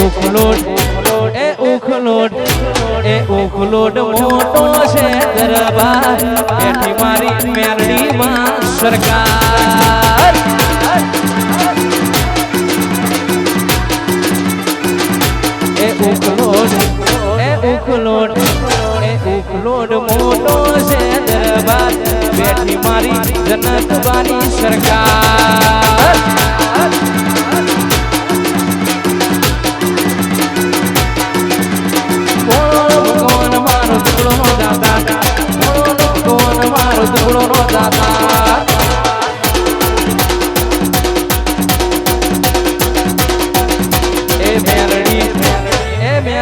ઉખલોડ એ ઉખલોડ એ ઉખલોડ મોટો છે દરબાર. બેઠી મારી મેરડીમાં સરકાર. એ ઉખલોડ એ ઉખલોડ એ ઉખલોડ મોટો છે દરબાર. બેઠી મારી જનતવાની સરકાર.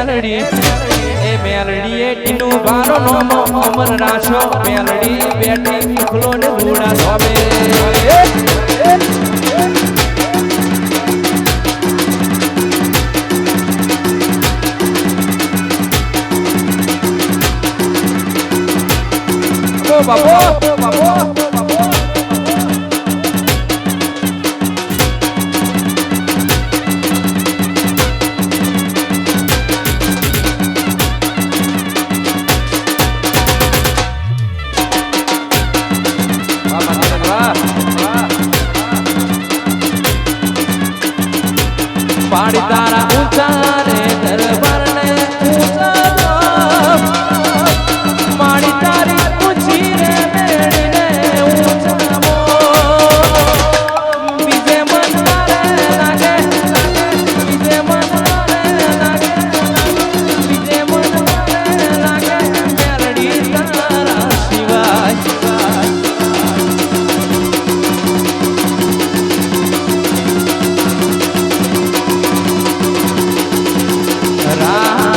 મેલડી. એ મેલડી એ ટીનુ બારો નોમો. અમર રાશો મેલડી બેઠી ખુલો ને રૂડા ધોબે ઓ બાપો. પાડી તારા ઊંચા રે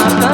надо